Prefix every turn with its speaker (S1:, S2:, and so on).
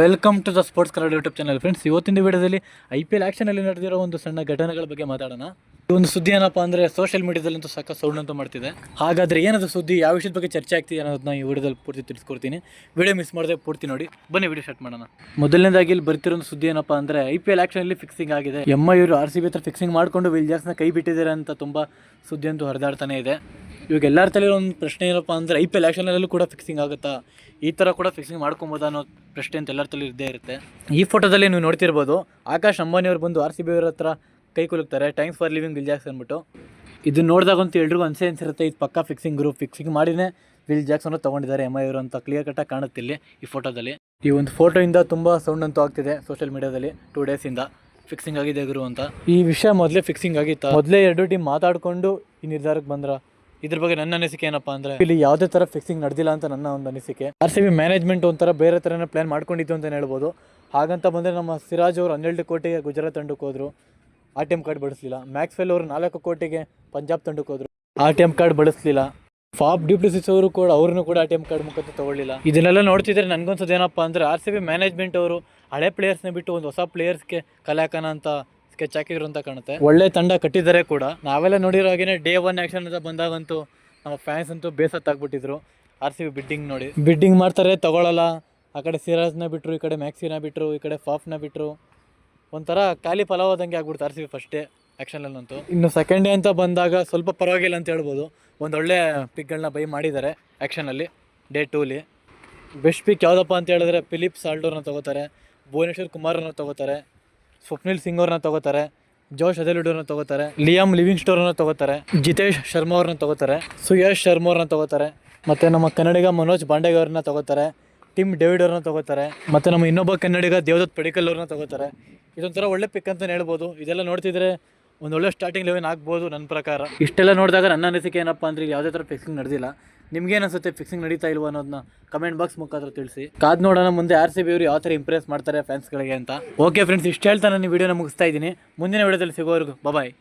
S1: Welcome to the sports Kannada YouTube channel friends ಇವತ್ತಿನ ವಿಡಿಯೋದಲ್ಲಿ I P L ಆ್ಯಕ್ಷನಲ್ಲಿ ನಡೆದಿರೋ ಒಂದು ಸಣ್ಣ ಘಟನೆಗಳ ಬಗ್ಗೆ ಮಾತಾಡೋಣ. ಈ ಒಂದು ಸುದ್ದಿ ಏನಪ್ಪ ಅಂದರೆ ಸೋಷಿಯಲ್ ಮೀಡಿಯಾದಲ್ಲಂತೂ ಸಾಕಷ್ಟು ಸೌಂಡ್ ಅಂತ ಮಾಡ್ತಿದೆ. ಹಾಗಾದರೆ ಏನದು ಸುದ್ದಿ ಯಾವ ವಿಷಯದ ಬಗ್ಗೆ ಚರ್ಚೆ ಆಗ್ತಿದೆ ಅನ್ನೋದನ್ನ ಈ ವಿಡಿಯೋದಲ್ಲಿ ಪೂರ್ತಿ ತಿಳಿಸ್ಕೊಡ್ತೀನಿ. ವಿಡಿಯೋ ಮಿಸ್ ಮಾಡದೆ ಪೂರ್ತಿ ನೋಡಿ. ಬನ್ನಿ ವಿಡಿಯೋ ಸ್ಟಾರ್ಟ್ ಮಾಡೋಣ. ಮೊದಲನೇದಾಗಿ ಇಲ್ಲಿ ಬರ್ತಿರೋ ಸುದ್ದಿ ಏನಪ್ಪ ಅಂದರೆ ಐ ಪಿ ಎಲ್ ಆ್ಯಕ್ಷನಲ್ಲಿ ಫಿಕ್ಸಿಂಗ್ ಆಗಿದೆ. ಎಂ ಇವರು ಆರ್ ಸಿ ಬಿ ಹತ್ರ ಫಿಕ್ಸಿಂಗ್ ಮಾಡಿಕೊಂಡು ವಿಲ್ ಜಾಕ್ಸ್ನ ಕೈ ಬಿಟ್ಟಿದ್ದಾರೆ ಅಂತ ತುಂಬ ಸುದ್ದಿ ಅಂತೂ ಹರಿದಾಡ್ತಾನೆ ಇದೆ. ಇವಾಗ ಎಲ್ಲರ ತಲೆ ಒಂದು ಪ್ರಶ್ನೆ ಏನಪ್ಪ ಅಂದ್ರೆ ಐ ಪಿ ಎಲ್ ಆ್ಯಕ್ಷನಲ್ಲೂ ಕೂಡ ಫಿಕ್ಸಿಂಗ್ ಆಗುತ್ತಾ? ಈ ಥರ ಕೂಡ ಫಿಕ್ಸಿಂಗ್ ಮಾಡ್ಕೊಬೋದಾ ಅನ್ನೋ ಪ್ರಶ್ನೆ ಅಂತ ಎಲ್ಲರ ತಲೆ ಇದ್ದೇ ಇರುತ್ತೆ. ಈ ಫೋಟೋದಲ್ಲಿ ನೀವು ನೋಡ್ತಿರ್ಬೋದು, ಆಕಾಶ್ ಅಂಬಾನಿ ಅವ್ರು ಬಂದು ಆರ್ ಸಿ ಬಿ ಅವ್ರ ಹತ್ರ ಕೈ ಕುಲುಕ್ತಾರೆ times for living Will Jacks ಅಂದ್ಬಿಟ್ಟು. ಇದು ನೋಡಿದಾಗಂತೂ ಎಲ್ರಿಗೂ ಅನ್ಸೆ ಅನ್ಸಿರುತ್ತೆ, ಇದು ಪಕ್ಕಾ ಫಿಕ್ಸಿಂಗ್ ಗ್ರೂಪ್ ಫಿಕ್ಸಿಂಗ್ ಮಾಡಿನೇ ವಿಲ್ ಜಾಕ್ಸನ್ ತೊಗೊಂಡಿದ್ದಾರೆ. ಎಂ ಐ ಅವರು ಅಂತ ಕ್ಲಿಯರ್ ಕಟ್ಟಾಗಿ ಕಾಣುತ್ತೆ ಇಲ್ಲಿ ಈ ಫೋಟೋದಲ್ಲಿ ಈ ಒಂದು ಫೋಟೋಯಿಂದ ತುಂಬ ಸೌಂಡ್ ಅಂತೂ ಆಗ್ತಿದೆ ಸೋಷಿಯಲ್ ಮೀಡಿಯಾದಲ್ಲಿ ಟೂ ಡೇಸಿಂದ ಫಿಕ್ಸಿಂಗ್ ಆಗಿದೆ ಗುರು ಅಂತ. ಈ ವಿಷಯ ಮೊದಲೇ ಫಿಕ್ಸಿಂಗ್ ಆಗಿತ್ತು? ಮೊದಲೇ ಎರಡು ಟೀಮ್ ಮಾತಾಡಿಕೊಂಡು ಈ ನಿರ್ಧಾರಕ್ಕೆ ಬಂದ್ರ? ಇದ್ರ ಬಗ್ಗೆ ನನ್ನ ಅನಿಸಿಕೆ ಏನಪ್ಪ ಅಂದ್ರೆ, ಇಲ್ಲಿ ಯಾವುದೇ ತರ ಫಿಕ್ಸಿಂಗ್ ನಡೆದಿಲ್ಲ ಅಂತ ನನ್ನ ಒಂದು ಅನಿಸಿಕೆ. ಆರ್ ಸಿ ಬಿ ಮ್ಯಾನೇಜ್ಮೆಂಟ್ ಒಂಥರ ಬೇರೆ ಥರನೇ ಪ್ಲಾನ್ ಮಾಡ್ಕೊಂಡಿದ್ದು ಅಂತ ಹೇಳ್ಬೋದು. ಹಾಗಂತ ಬಂದರೆ ನಮ್ಮ ಸಿರಾಜ್ ಅವರು ಹನ್ನೆರಡು ಕೋಟಿಗೆ ಗುಜರಾತ್ ತಂಡಕ್ಕೆ ಹೋದ್ರು. ಆ ಟಿ ಎಂ ಕಾರ್ಡ್ ಬಳಸಲಿಲ್ಲ. ಮ್ಯಾಕ್ಸ್ವೆಲ್ ಅವರು ನಾಲ್ಕು ಕೋಟಿಗೆ ಪಂಜಾಬ್ ತಂಡಕ್ಕೆ ಹೋದ್ರು. ಆ ಟಿ ಎಂ ಕಾರ್ಡ್ ಬಳಸಲಿಲ್ಲ. ಫಾಪ್ ಡ್ಯೂಪ್ಲಿಸಿಸ್ ಅವರು ಕೂಡ ಅವ್ರನ್ನೂ ಕೂಡ ಆ ಟಿ ಎಂ ಕಾರ್ಡ್ ಮುಖಾಂತರ ತಗೊಳ್ಳಿಲ್ಲ. ಇದನ್ನೆಲ್ಲ ನೋಡ್ತಿದ್ರೆ ನನ್ಗೊಂದ್ಸದ ಏನಪ್ಪ ಅಂದ್ರೆ ಆರ್ ಸಿ ಬಿ ಮ್ಯಾನೇಜ್ಮೆಂಟ್ ಅವರು ಹಳೆ ಪ್ಲೇಯರ್ಸ್ನ ಬಿಟ್ಟು ಒಂದು ಹೊಸ ಪ್ಲೇಯರ್ಸ್ಗೆ ಕಲಾಕನ ಅಂತ ಸ್ಕೆಚ್ ಹಾಕಿದ್ರು ಅಂತ ಕಾಣುತ್ತೆ. ಒಳ್ಳೆ ತಂಡ ಕಟ್ಟಿದ್ದಾರೆ ಕೂಡ. ನಾವೆಲ್ಲ ನೋಡಿರೋ ಹಾಗೇನೆ ಡೇ ಒನ್ ಆಕ್ಷನ್ ಅಂತ ಬಂದಾಗಂತೂ ನಮ್ಮ ಫ್ಯಾನ್ಸ್ ಅಂತೂ ಬೇಸತ್ತಾಗ್ಬಿಟ್ಟಿದ್ರು. ಆರ್ ಸಿ ಬಿ ಬಿಡ್ಡಿಂಗ್ ನೋಡಿ. ಬಿಡ್ಡಿಂಗ್ ಮಾಡ್ತಾರೆ ತಗೊಳ್ಳಲ್ಲ ಆ ಕಡೆ ಸಿರಾಜ್ನ ಬಿಟ್ರು, ಈ ಕಡೆ ಮ್ಯಾಕ್ಸಿನ ಬಿಟ್ರು, ಈ ಕಡೆ ಫಾಫ್ನ ಬಿಟ್ರು. ಒಂಥರ ಖಾಲಿ ಫಲವಾದಂಗೆ ಆಗ್ಬಿಡ್ತು ಆರ್ ಸಿ ಬಿ ಫಸ್ಟೇ ಆ್ಯಕ್ಷನಲ್ಲಂತೂ ಇನ್ನು ಸೆಕೆಂಡ್ ಡೇ ಅಂತ ಬಂದಾಗ ಸ್ವಲ್ಪ ಪರವಾಗಿಲ್ಲ ಅಂತ ಹೇಳ್ಬೋದು. ಒಂದು ಒಳ್ಳೆ ಪಿಕ್ಗಳನ್ನ ಬೈ ಮಾಡಿದ್ದಾರೆ ಆ್ಯಕ್ಷನಲ್ಲಿ ಡೇ ಟೂಲಿ ಬೆಸ್ಟ್ ಪಿಕ್ ಯಾವುದಪ್ಪ ಅಂತ ಹೇಳಿದ್ರೆ ಫಿಲಿಪ್ ಸಾಲ್ಡೋರ್ನ ತಗೋತಾರೆ, ಭುವನೇಶ್ವರ್ ಕುಮಾರ್ನ ತಗೋತಾರೆ, ಸ್ವಪ್ನಿಲ್ ಸಿಂಗ್ ಅವ್ರನ್ನ ತಗೋತಾರೆ, ಜೋಶ್ ಅದೆಲುಡೋರ್ನ ತಗೋತಾರೆ, ಲಿಯಾಮ್ ಲಿವಿಂಗ್ ಸ್ಟೋರ್ನ ತಗೋತಾರೆ, ಜಿತೇಶ್ ಶರ್ಮಾ ಅವ್ರನ್ನ ತಗೋತಾರೆ, ಸುಯಶ್ ಶರ್ಮಾ ಅವ್ರನ್ನ ತಗೋತಾರೆ, ಮತ್ತು ನಮ್ಮ ಕನ್ನಡಿಗ ಮನೋಜ್ ಬಾಂಡೆಗ ಅವ್ರನ್ನ ತಗೋತಾರೆ. ಟಿಮ್ ಡೇವಿಡ್ ಅವ್ರನ್ನ ತಗೋತಾರೆ. ಮತ್ತು ನಮ್ಮ ಇನ್ನೊಬ್ಬ ಕನ್ನಡಿಗ ದೇವದತ್ ಪಡಿಕಲ್ ಅವ್ರನ್ನ ತಗೋತಾರೆ. ಇದೊಂಥರ ಒಳ್ಳೆ ಪಿಕ್ ಅಂತ ಹೇಳ್ಬೋದು. ಇದೆಲ್ಲ ನೋಡ್ತಿದ್ರೆ ಒಂದು ಒಳ್ಳೆ ಸ್ಟಾರ್ಟಿಂಗ್ ಲೆವೆನ್ ಆಗ್ಬೋದು ನನ್ನ ಪ್ರಕಾರ. ಇಷ್ಟೆಲ್ಲ ನೋಡಿದಾಗ ನನ್ನ ಅನಿಸಿಕೆ ಏನಪ್ಪ ಅಂದ್ರೆ ಯಾವುದೇ ಥರ ಫಿಕ್ಸಿಂಗ್ ನಡೆದಿಲ್ಲ. ನಿಮ್ಗೇನು ಅನಿಸುತ್ತೆ ಫಿಕ್ಸಿಂಗ್ ನಡೀತಾ ಇಲ್ವಾ ಅನ್ನೋದನ್ನ ಕಮೆಂಟ್ ಬಾಕ್ಸ್ ಮುಖಾಂತರ ತಿಳಿಸಿ. ಕಾದ್ ನೋಡೋಣ ಮುಂದೆ ಆರ್ ಸಿ ಬಿ ಅವರು ಯಾವ ಥರ ಇಂಪ್ರೆಸ್ ಮಾಡ್ತಾರೆ ಫ್ಯಾನ್ಸ್ಗಳಿಗೆ ಅಂತ. ಓಕೆ ಫ್ರೆಂಡ್ಸ್ ಇಷ್ಟು ಹೇಳ್ತಾ ನಾನು ವಿಡಿಯೋನ ಮುಗಿಸ್ತಾ ಇದ್ದೀನಿ. ಮುಂದಿನ ವಿಡಿಯೋದಲ್ಲಿ ಸಿಗೋವರೆಗೂ ಬಾಯ್